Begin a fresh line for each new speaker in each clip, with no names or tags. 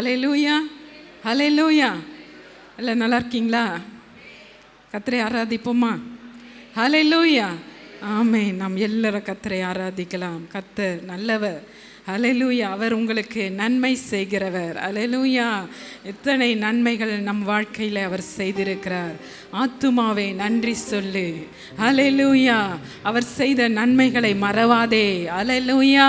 ஹலே லூயா ஹலே லூயா எல்லாம் நல்லா இருக்கீங்களா? கத்திரை ஆராதிப்போமா? ஹலே லூயா ஆமே நாம் எல்லாரும் கத்தரை ஆராதிக்கலாம். கத்தர் நல்லவர். அலலூயா அவர் உங்களுக்கு நன்மை செய்கிறவர். அலலூயா எத்தனை நன்மைகள் நம் வாழ்க்கையில் அவர் செய்திருக்கிறார். ஆத்துமாவே நன்றி சொல்லு. அலலூயா அவர் செய்த நன்மைகளை மறவாதே. அலலூயா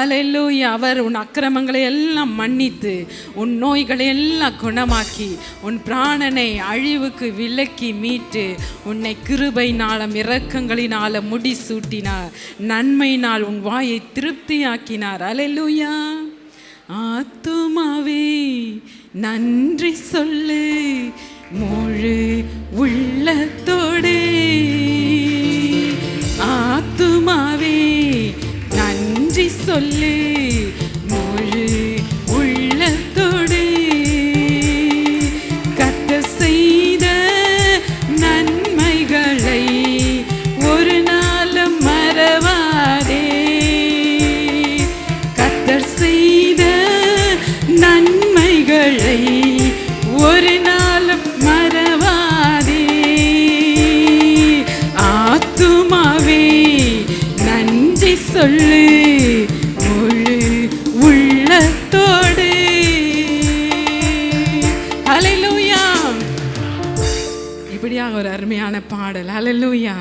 அலலூயா அவர் உன் அக்கிரமங்களை எல்லாம் மன்னித்து உன் நோய்களை எல்லாம் குணமாக்கி உன் பிராணனை அழிவுக்கு விலக்கி மீட்டு உன்னை கிருபைனாலும் இரக்கங்களினால முடி சூட்டினார் நன்மையினால் உன் வாயை திருப்தியாக்கினார். அலைலூயா ஆத்துமாவே நன்றி சொல்லு முழு உள்ளத்தோடு. ஆத்துமாவே நன்றி சொல்லு. சொல்லி. மொழி உள்ளத்தோடு. ஹalleluya இப்படியா ஒரு அருமையான பாடல். ஹalleluya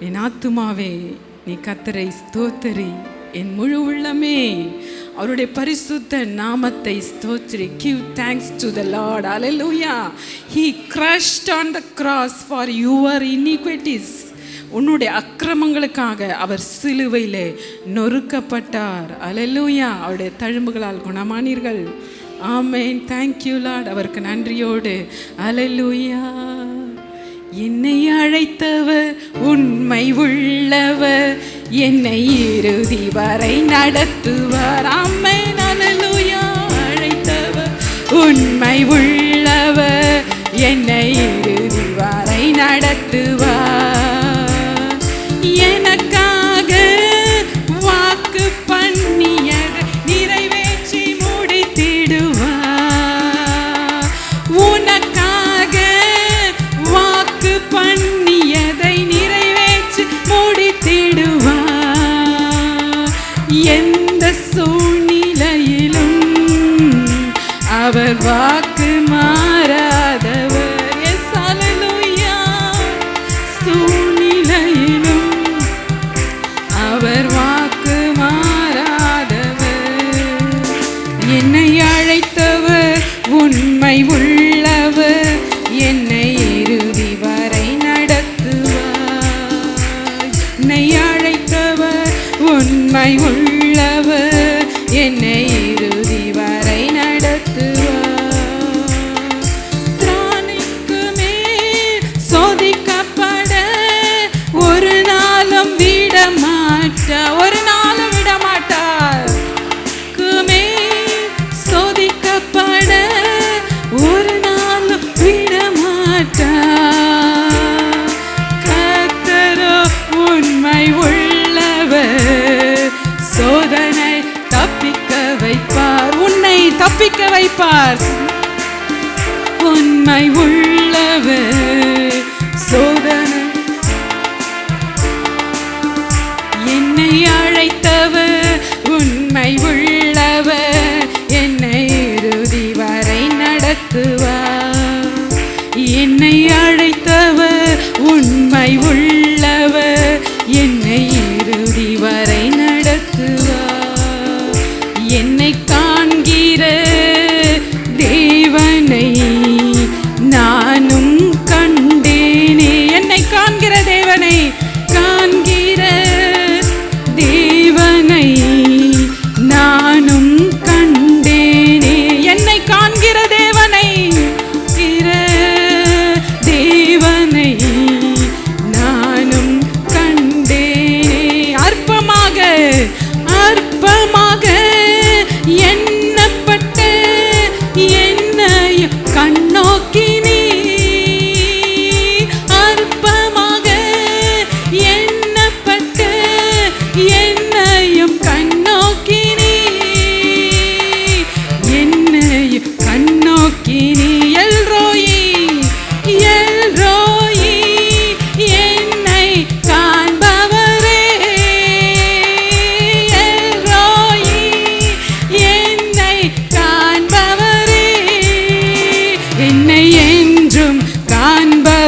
என் ஆத்துமாவே நீ கத்தரை ஸ்தோத்தரி. என் முழு உள்ளமே அவருடைய பரிசுத்த நாமத்தை ஸ்தோத்ரி give thanks to the Lord hallelujah he crushed on the cross for your iniquities உன்னுடைய அக்கிரமங்களுக்காக அவர் சிலுவையிலே நொறுக்கப்பட்டார். அலலூயா அவருடைய தழும்புகளால் குணமானீர்கள். ஆமேன் தேங்க்யூ லார்ட் அவருக்கு நன்றியோடு. அலலூயா என்னை அழைத்தவர் உண்மை உள்ளவர் என்னை இறுதி வரை நடத்துவார். அம்மை அலலூயா அழைத்தவர் உண்மை உள்ளவர் என்னை உண்மை உள்ளவர்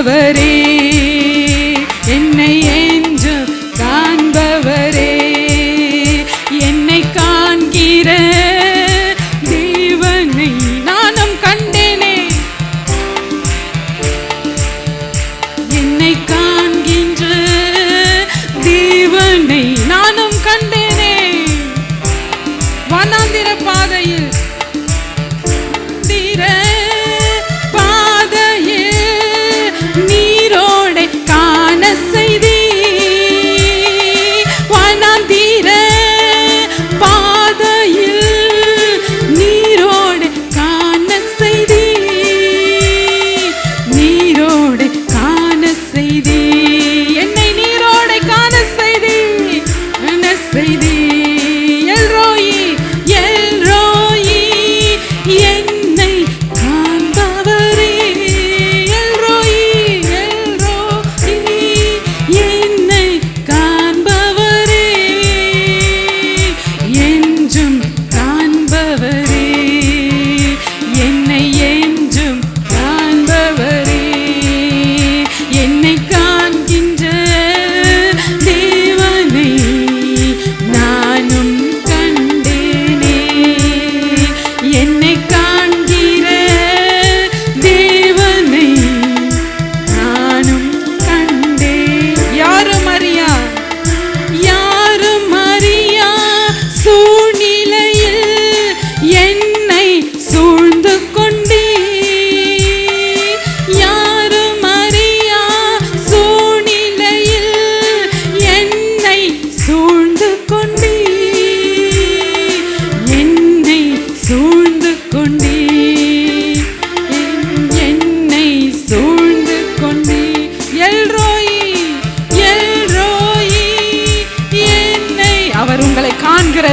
never end.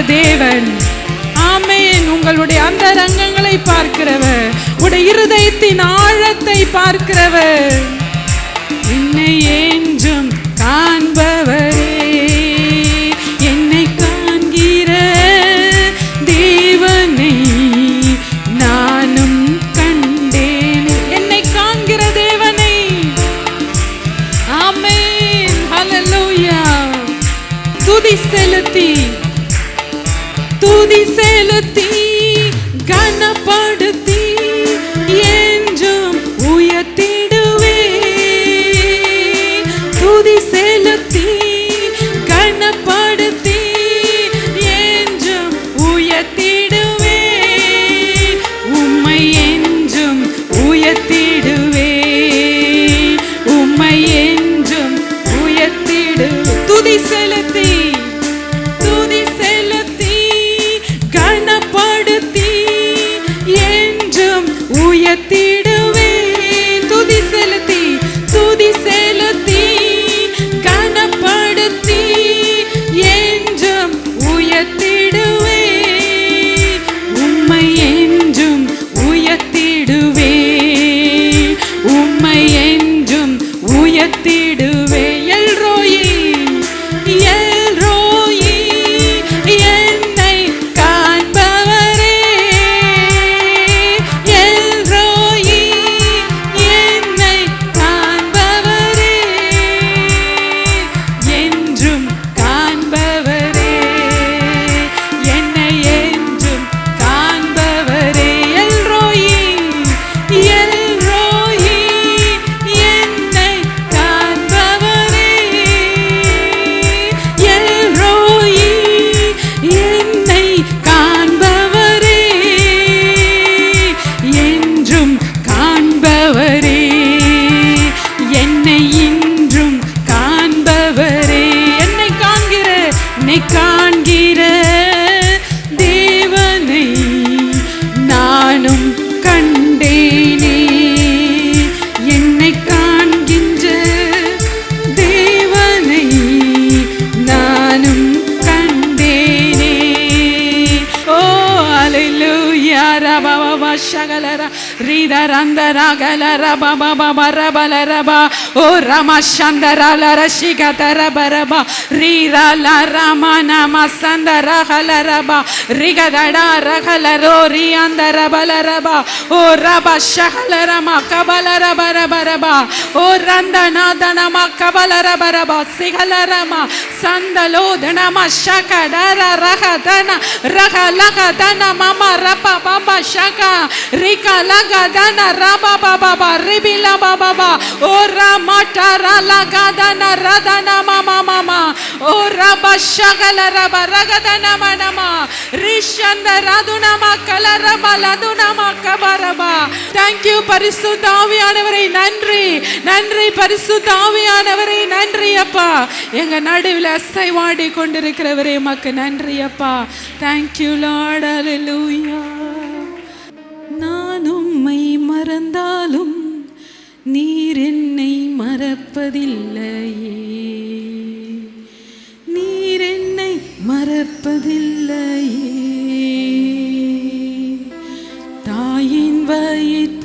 தேவன். ஆமேன். உங்களுடைய அந்த ரங்கங்களை பார்க்கிறவர். உடைய இருதயத்தின் ஆழத்தை பார்க்கிறவர். என்னையே ரபலரபலரபா ஓ ரம சந்தரலர சிகதரபரபா ரீரல ரம நம சந்தரகலரபா ரிகதடா ரகலரோ ரியந்தரபலரபா ஓ ரப ஷகலரம கபலரபரபரபா ஓ ரந்தநாதனம கபலரபரபா சிகலரம சந்தலோதனம ஷகடர ரகதன ரகலகதன மம ரப பப ஷக ரிகலகதன ரப பா ரிபிலா பாபா பா ஓ ரமாட்டா ரலா கதன ரதன மாமா மாமா ஓ ரபா ஷகல ரபா ரகதன மனமா ரிஷந்த ரதுனமா கலரபா லதுனமா கபரபா தேங்க்யூ பரிசுத்த ஆவியானவரை நன்றி. நன்றி பரிசுத்த ஆவியானவரை நன்றி அப்பா. எங்க நடுவில் அசைவாடி கொண்டிருக்கிறவரே மக்கு நன்றி அப்பா. தேங்க்யூ லாடலூயா மறந்தாலும் நீர் என்னை மறப்பதில்லையே. நீர் என்னை மறப்பதில்லையே. தாயின் வயிற்று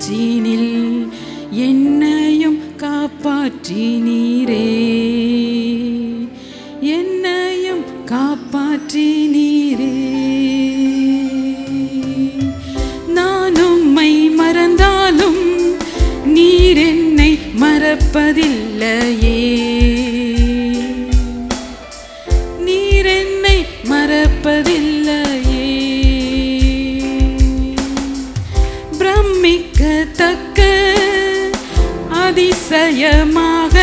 அதிசயமாக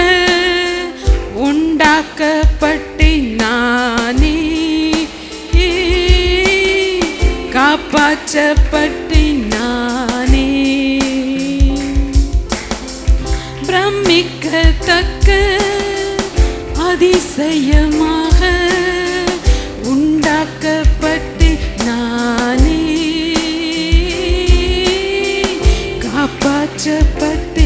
உண்டாக்கப்பட்டு நானே காப்பாற்றப்பட்டு நானே பிரமிக்கத்தக்க அதிசயமாக உண்டாக்கப்பட்டு நானே காப்பாற்றப்பட்டு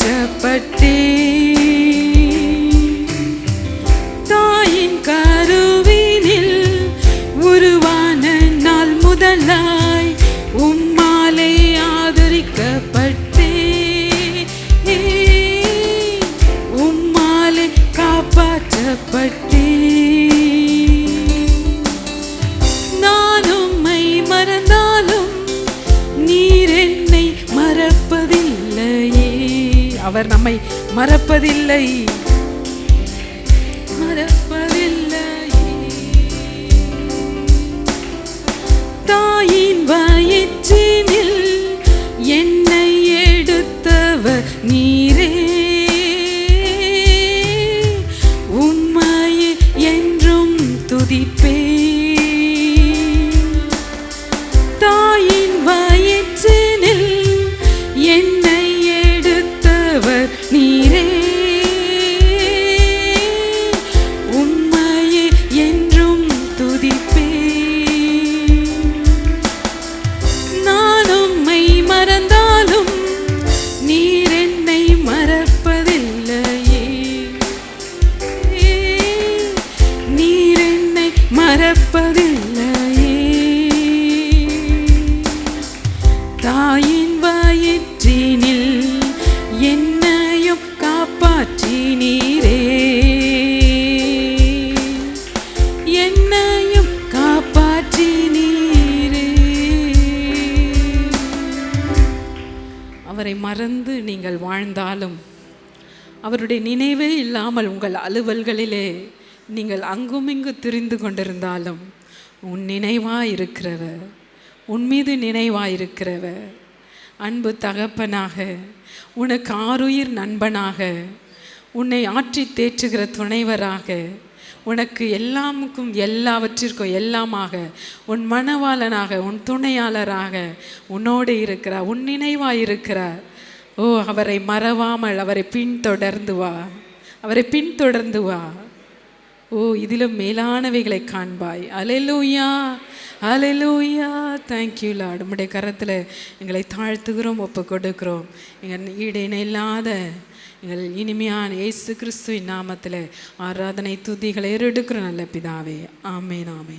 காப்பாற்றப்பட்டே தாயின் அவர் நம்மை மறப்பதில்லை. அவருடைய நினைவே இல்லாமல் உங்கள் அலுவல்களிலே நீங்கள் அங்குமிங்கு திரிந்து கொண்டிருந்தாலும் உன் நினைவாக இருக்கிறவ உன் மீது நினைவாக இருக்கிறவர் அன்பு தகப்பனாக உனக்கு ஆருயிர் நண்பனாக உன்னை ஆற்றி தேற்றுகிற துணைவராக உனக்கு எல்லாமுக்கும் எல்லாவற்றிற்கும் எல்லாமாக உன் மணவாளனாக உன் துணையாளராக உன்னோடு இருக்கிறார் உன் நினைவாக இருக்கிறார் ஓ அவரை மறவாமல் அவரை பின்தொடர்ந்து வா. அவரை பின்தொடர்ந்து வா. ஓ இதிலும் மேலானவைகளை காண்பாய். அலையலூயா அலையலூயா தேங்க்யூ லாட் உம்முடைய கரத்தில் எங்களை தாழ்த்துகிறோம் ஒப்பு கொடுக்கிறோம் எங்கள் ஈடு இல்லாத எங்கள் இனிமையான இயேசு கிறிஸ்துவின் நாமத்தில் ஆராதனை துதிகளை எடுக்கிறோம் நல்ல பிதாவே. ஆமே நாமே